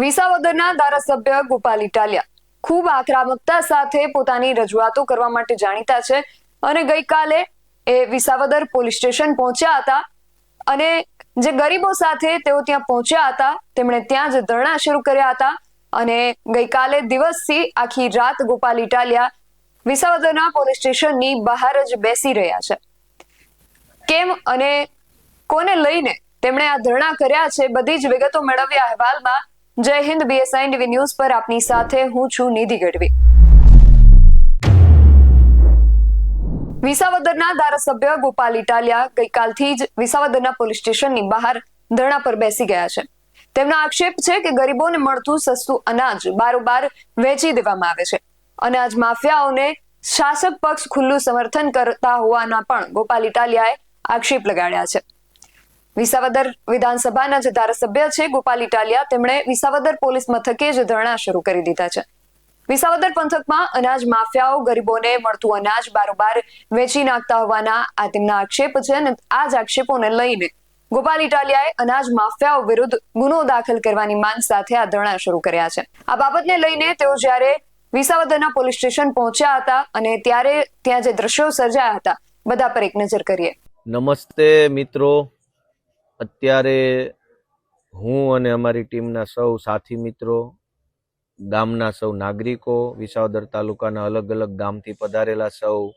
વિસાવદરના ધારાસભ્ય ગોપાલ ઇટાલિયા. ખૂબ આક્રમકતા સાથે પોતાની રજૂઆતો કરવા માટે જાણીતા છે અને ગઈકાલે એ વિસાવદર પોલીસ સ્ટેશન પહોંચ્યા હતા અને જે ગરીબો સાથે તેઓ ત્યાં પહોંચ્યા હતા, તેમણે ત્યાં જ ધરણા શરૂ કર્યા હતા અને ગઈકાલે દિવસથી આખી રાત ગોપાલ ઇટાલિયા વિસાવદરના પોલીસ સ્ટેશનની બહાર જ બેસી રહ્યા છે. કેમ અને કોને લઈને તેમણે આ ધરણા કર્યા છે, બધી જ વિગતો મેળવ્યા અહેવાલમાં જય હિન્દ બીએસઆઈ ટીવી ન્યૂઝ પર આપની સાથે હું છું નિધિ ગઢવી. વિસાવદરના ધારાસભ્ય ગોપાલ ઇટાલિયા ગઈકાલથી જ વિસાવદરના પોલીસ સ્ટેશનની બહાર ધરણા પર બેસી ગયા છે. તેમનો આક્ષેપ છે કે ગરીબોને મળતું સસ્તું અનાજ બારોબાર વેચી દેવામાં આવે છે. અનાજ માફિયાઓને શાસક પક્ષ ખુલ્લું સમર્થન કરતા હોવાના પણ ગોપાલ ઇટાલિયાએ આક્ષેપ લગાડ્યા છે. વિસાવદર વિધાનસભાના જે ધારાસભ્ય છે, ગોપાલ ઇટાલિયા, તેમણે વિસાવદર પોલીસ મથકે જ ધરણા શરૂ કરી દીધા છે. વિસાવદર પંથકમાં અનાજ માફિયાઓ ગરીબોને મળતું અનાજ બારોબાર વેચી નાખતા હોવાના આ તેમના આક્ષેપ છે અને આ જ આક્ષેપોને લઈને ગોપાલ ઇટાલિયાએ અનાજ માફિયાઓ વિરુદ્ધ ગુનો દાખલ કરવાની માંગ સાથે આ ધરણા શરૂ કર્યા છે. આ બાબતને લઈને તેઓ જ્યારે વિસાવદરના પોલીસ સ્ટેશન પહોંચ્યા હતા અને ત્યારે ત્યાં જે દ્રશ્યો સર્જાયા હતા, બધા પર એક નજર કરીએ. નમસ્તે મિત્રો. અત્યારે હું અને અમારી ટીમના સૌ સાથી મિત્રો, ગામના સૌ નાગરિકો, વિસાવદર તાલુકાના અલગ અલગ ગામથી પધારેલા સૌ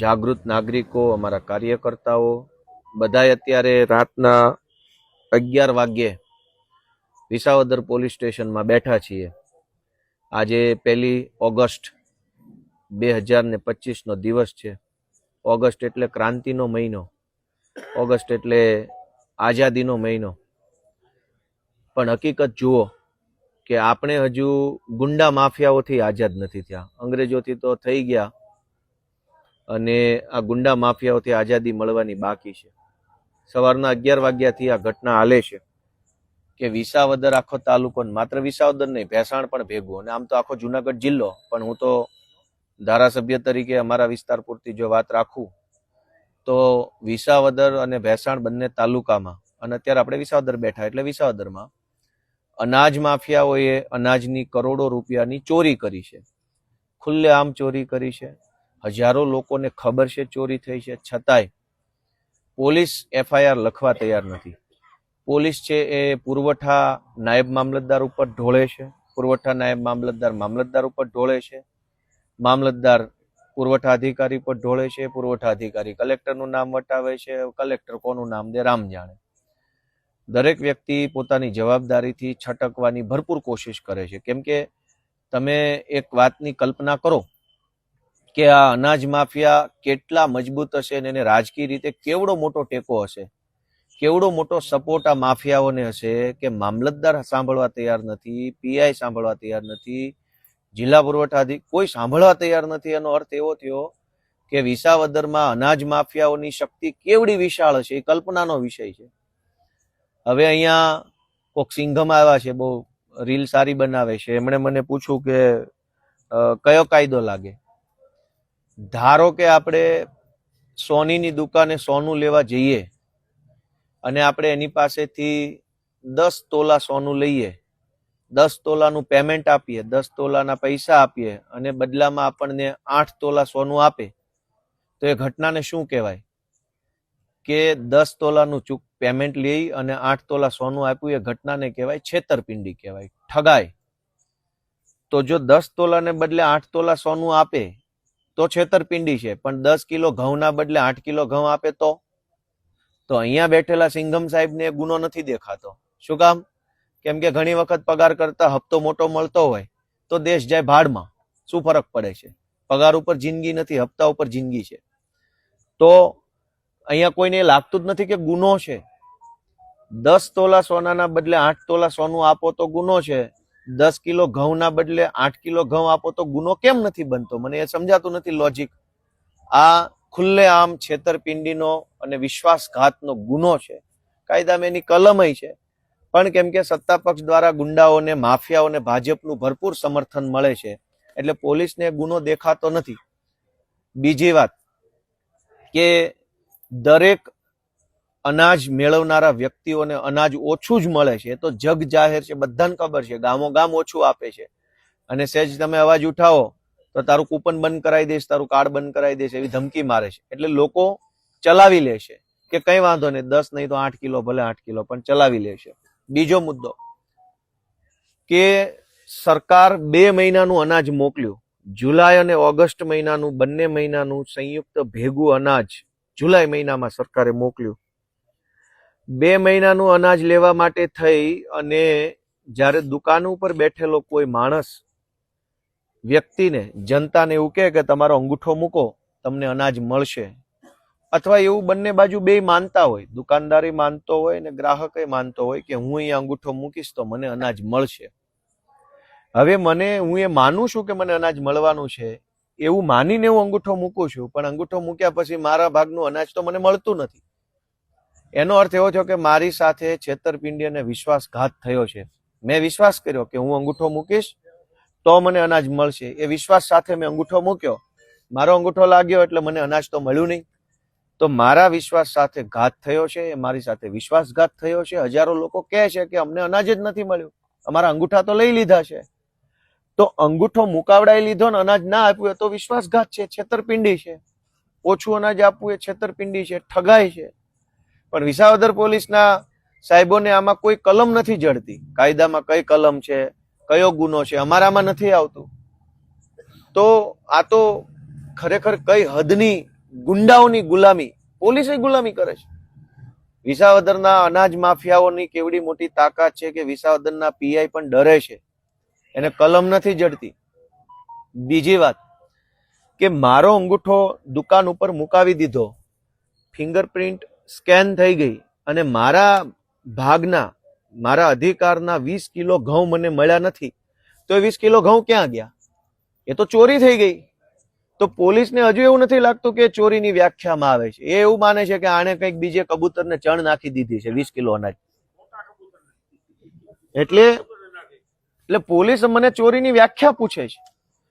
જાગૃત નાગરિકો, અમારા કાર્યકર્તાઓ, બધાએ અત્યારે રાતના અગિયાર વાગ્યે વિસાવદર પોલીસ સ્ટેશનમાં બેઠા છીએ. આજે પહેલી ઓગસ્ટ બે હજાર ને પચીસનો દિવસ છે. ઓગસ્ટ એટલે ક્રાંતિનો મહિનો. ઓગસ્ટ એટલે આઝાદીનો મહિનો. પણ હકીકત જુઓ કે આપણે હજુ ગુંડા માફિયાઓથી આઝાદ નથી થયા. અંગ્રેજોથી તો થઈ ગયા અને આ ગુંડા માફિયાઓથી આઝાદી મળવાની બાકી છે. સવારના અગિયાર વાગ્યાથી આ ઘટના હાલે છે કે વિસાવદર આખો તાલુકો માત્ર વિસાવદર નહીં, ભેસાણ પણ ભેગું અને આમ તો આખો જુનાગઢ જિલ્લો. પણ હું તો ધારાસભ્ય તરીકે અમારા વિસ્તાર પૂરતી જો વાત રાખું તો વિસાવદર અને ભેસાણ બંને તાલુકામાં, અને અત્યારે આપણે વિસાવદર બેઠા એટલે વિસાવદરમાં, અનાજ માફિયાઓએ અનાજની કરોડો રૂપિયાની ચોરી કરી છે. ખુલ્લે આમ ચોરી કરી છે. હજારો લોકોને ખબર છે ચોરી થઈ છે. છતાંય પોલીસ એફઆઈઆર લખવા તૈયાર નથી. પોલીસ છે એ પુરવઠા નાયબ મામલતદાર ઉપર ઢોળે છે. પુરવઠા નાયબ મામલતદાર મામલતદાર ઉપર ઢોળે છે. મામલતદાર પુરવઠા અધિકારી પર ઢોળે છે પુરવઠા અધિકારી કલેક્ટરનું નામ વટાવે છે, કલેક્ટર કોનું નામ દે રામ જાણે. દરેક વ્યક્તિ પોતાની જવાબદારીથી છટકવાની ભરપૂર કોશિશ કરે છે. કેમ કે તમે એક વાતની કલ્પના કરો કે આ અનાજ માફિયા કેટલા મજબૂત હશે અને એને રાજકીય રીતે કેવડો મોટો ટેકો હશે? કેવડો મોટો સપોર્ટ આ માફિયાઓને હશે કે મામલતદાર સાંભળવા તૈયાર નથી, પીઆઈ સાંભળવા તૈયાર નથી જિલ્લા પુરવઠાથી કોઈ સાંભળવા તૈયાર નથી. એનો અર્થ એવો થયો કે વિસાવદરમાં અનાજ માફિયાઓની શક્તિ કેવડી વિશાળ હશે એ કલ્પનાનો વિષય છે. હવે અહીંયા કોક સિંઘમ આવ્યા છે, બહુ રીલ સારી બનાવે છે. એમણે મને પૂછ્યું કે કયો કાયદો લાગે? ધારો કે આપણે સોનીની દુકાને સોનું લેવા જઈએ અને આપણે એની પાસેથી દસ તોલા સોનું લઈએ દસ તોલાનું પેમેન્ટ આપીએ, દસ તોલાના પૈસા આપીએ અને બદલામાં આપણને આઠ તોલા સોનું આપે. તો એ ઘટનાને શું કહેવાય? કે દસ તોલાનું ચૂક પેમેન્ટ લઈ અને આઠ તોલા સોનું આપ્યું, એ ઘટનાને કહેવાય છેતરપિંડી કહેવાય ઠગાય તો જો દસ તોલાને બદલે આઠ તોલા સોનું આપે, તો છેતરપિંડી છે. પણ દસ કિલો ઘઉંના બદલે આઠ કિલો ઘઉં આપે તો? તો અહીંયા બેઠેલા સિંઘમ સાહેબને ગુનો નથી દેખાતો. શું કામ? કેમ કે ઘણી વખત પગાર કરતા હપ્તો મોટો મળતો હોય, તો દેશ જાય ભાડમાં. શું ફરક પડે છે? પગાર ઉપર જિંદગી નથી, હપ્તા ઉપર જિંદગી છે. તો અહીંયા કોઈને લાગતું જ નથી કે ગુનો છે. દસ તોલા સોનાના બદલે આઠ તોલા સોનું આપો તો ગુનો છે. દસ કિલો ઘઉંના બદલે આઠ કિલો ઘઉં આપો તો ગુનો કેમ નથી બનતો? મને એ સમજાતું નથી લોજિક આ ખુલ્લે આમ છેતરપિંડીનો અને વિશ્વાસઘાતનો ગુનો છે. કાયદામાં એની કલમય છે. પણ કેમ કે સત્તા પક્ષ દ્વારા ગુંડાઓને, માફિયાઓને ભાજપનું ભરપૂર સમર્થન મળે છે, એટલે પોલીસને ગુનો દેખાતો નથી. બીજી વાત કે દરેક અનાજ મેળવનારા વ્યક્તિઓને અનાજ ઓછું જ મળે છે, તો જગ જાહેર છે, બધાને ખબર છે, ગામો ગામ ઓછું આપે છે. અને સહેજ તમે અવાજ ઉઠાવો, તો તારું કૂપન બંધ કરાવી દઈશ, તારું કાર્ડ બંધ કરાવી દઈશ, એવી ધમકી મારે છે. એટલે લોકો ચલાવી લેશે કે કઈ વાંધો નહીં, દસ નહીં તો આઠ કિલો, ભલે આઠ કિલો, પણ ચલાવી લે છે. બીજો મુદ્દો કે સરકાર બે મહિનાનું અનાજ મોકલ્યું. જુલાઈ અને ઓગસ્ટ મહિનાનું, બંને મહિનાનું સંયુક્ત ભેગું અનાજ જુલાઈ મહિનામાં સરકારે મોકલ્યું. બે મહિનાનું અનાજ લેવા માટે થઈ અને જ્યારે દુકાન ઉપર બેઠેલો કોઈ માણસ વ્યક્તિને, જનતાને એવું કહે કે તમારો અંગૂઠો મૂકો, તમને અનાજ મળશે. અથવા એવું બંને બાજુ બે માનતા હોય, દુકાનદારી માનતો હોય ને ગ્રાહકે માનતો હોય કે હું અહીંયા અંગૂઠો મૂકીશ તો મને અનાજ મળશે. હવે મને, હું એ માનું છું કે મને અનાજ મળવાનું છે, એવું માનીને હું અંગૂઠો મૂકું છું, પણ અંગૂઠો મૂક્યા પછી મારા ભાગનું અનાજ તો મને મળતું નથી. એનો અર્થ એવો થયો કે મારી સાથે છેતરપિંડી અને વિશ્વાસઘાત થયો છે. મેં વિશ્વાસ કર્યો કે હું અંગૂઠો મૂકીશ તો મને અનાજ મળશે. એ વિશ્વાસ સાથે મેં અંગૂઠો મૂક્યો. મારો અંગૂઠો લાગ્યો એટલે મને અનાજ તો મળ્યું નહીં. તો મારા વિશ્વાસ સાથે ઘાત થયો છે, એ મારી સાથે વિશ્વાસઘાત થયો છે. હજારો લોકો કહે છે કે અમને અનાજ જ નથી મળ્યું. અમારા અંગૂઠા તો લઈ લીધા છે. તો અંગૂઠો મુકાવડાઈ લીધો ને અનાજ ના આપ્યું એ તો વિશ્વાસઘાત છે, છેતરપિંડી છે. ઓછું અનાજ આપવું એ છેતરપિંડી છે, ઠગાઈ છે. પણ વિસાવદર પોલીસના સાહેબોને આમાં કોઈ કલમ નથી જડતી. કાયદામાં કઈ કલમ છે, કયો ગુનો છે, અમારામાં નથી આવતું. તો આ તો ખરેખર કઈ હદની ગુંડાઓની ગુલામી, પોલીસે ગુલામી કરે છે. વિસાવદરના અનાજ માફિયાઓની કેવડી મોટી તાકાત છે કે વિસાવદરના પીઆઈ પણ ડરે છે. એને કલમ નથી જડતી. બીજી વાત, કે મારો અંગૂઠો દુકાન ઉપર મુકાવી દીધો, ફિંગરપ્રિન્ટ સ્કેન થઈ ગઈ અને મારા ભાગના, મારા અધિકારના વીસ કિલો ઘઉં મને મળ્યા નથી, તો એ વીસ કિલો ઘઉં ક્યાં ગયા? એ તો ચોરી થઈ ગઈ. તો પોલીસને હજુ એવું નથી લાગતું કે ચોરીની વ્યાખ્યામાં આવે છે. એ એવું માને છે કે આણે કંઈક બીજે કબૂતરને ચણ નાખી દીધી છે, વીસ કિલો અનાજ. એટલે એટલે પોલીસ મને ચોરીની વ્યાખ્યા પૂછે છે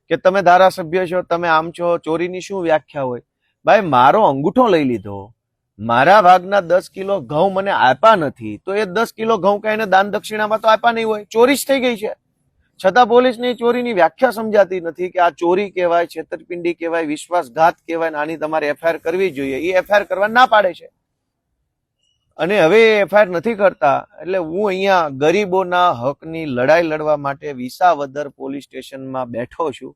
કે તમે ધારાસભ્ય છો, તમે આમ છો, ચોરીની શું વ્યાખ્યા હોય? ભાઈ, મારો અંગૂઠો લઈ લીધો. મારા ભાગના દસ કિલો ઘઉં મને આપ્યા નથી. તો એ દસ કિલો ઘઉં કઈ દાન દક્ષિણામાં તો આપ્યા નહીં હોય. ચોરી જ થઈ ગઈ છે. છતાં પોલીસની ચોરીની વ્યાખ્યા સમજાતી નથી કે આ ચોરી કહેવાય, છેતરપિંડી કહેવાય, વિશ્વાસઘાત કહેવાય આની તમારે એફઆઈઆર કરવી જોઈએ. એ એફઆઈઆર કરવા ના પાડે છે. અને હવે એફઆઈઆર નથી કરતા, એટલે હું અહીંયા ગરીબોના હકની લડાઈ લડવા માટે વિસાવદર પોલીસ સ્ટેશનમાં બેઠો છું.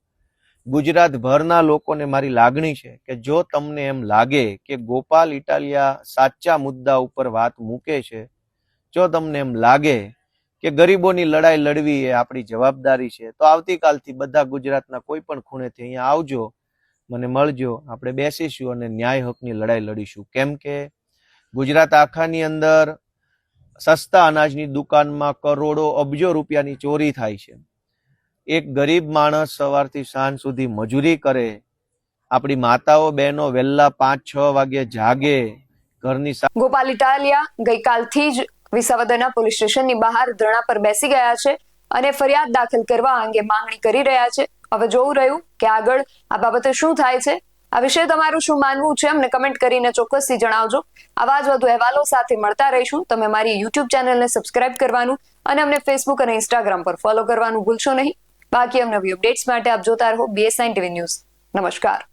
ગુજરાતભરના લોકોને મારી લાગણી છે કે જો તમને એમ લાગે કે ગોપાલ ઇટાલિયા સાચા મુદ્દા ઉપર વાત મૂકે છે, જો તમને એમ લાગે કે ગરીબોની લડાઈ લડવી એ આપણી જવાબદારી છે. તો આવતીકાલથી બધા ગુજરાતના કોઈ પણ ખૂણેથી અહીંયા આવજો, મને મળજો, આપણે બેસીશું અને ન્યાય હકની લડાઈ લડીશું. કેમ કે ગુજરાત આખાની અંદર સસ્તા અનાજની દુકાનમાં કરોડો, અબજો રૂપિયાની ચોરી થાય છે. એક ગરીબ માણસ સવારથી સાંજ સુધી મજૂરી કરે, આપણી માતાઓ, બહેનો વહેલા પાંચ છ વાગે જાગે, ઘરની ગોપાલ ઇટાલિયા ગઈકાલથી જ વિસાવદરના પોલીસ સ્ટેશનની બહાર ધરણા પર બેસી ગયા છે અને ફરિયાદ દાખલ કરવા અંગે માંગણી કરી રહ્યા છે. હવે જોવું રહ્યું કે આગળ આ બાબતે શું થાય છે? આ વિશે તમારું શું માનવું છે? અમને કમેન્ટ કરીને ચોક્કસથી જણાવજો. આવા જ વધુ અહેવાલો સાથે મળતા રહીશું. તમે મારી યુટ્યુબ ચેનલને સબસ્ક્રાઇબ કરવાનું અને અમને ફેસબુક અને ઇન્સ્ટાગ્રામ પર ફોલો કરવાનું ભૂલશો નહીં. બાકી અમને અપડેટ્સ માટે આપ જોતા રહો બીએસઆઈ ટીવી ન્યૂઝ નમસ્કાર.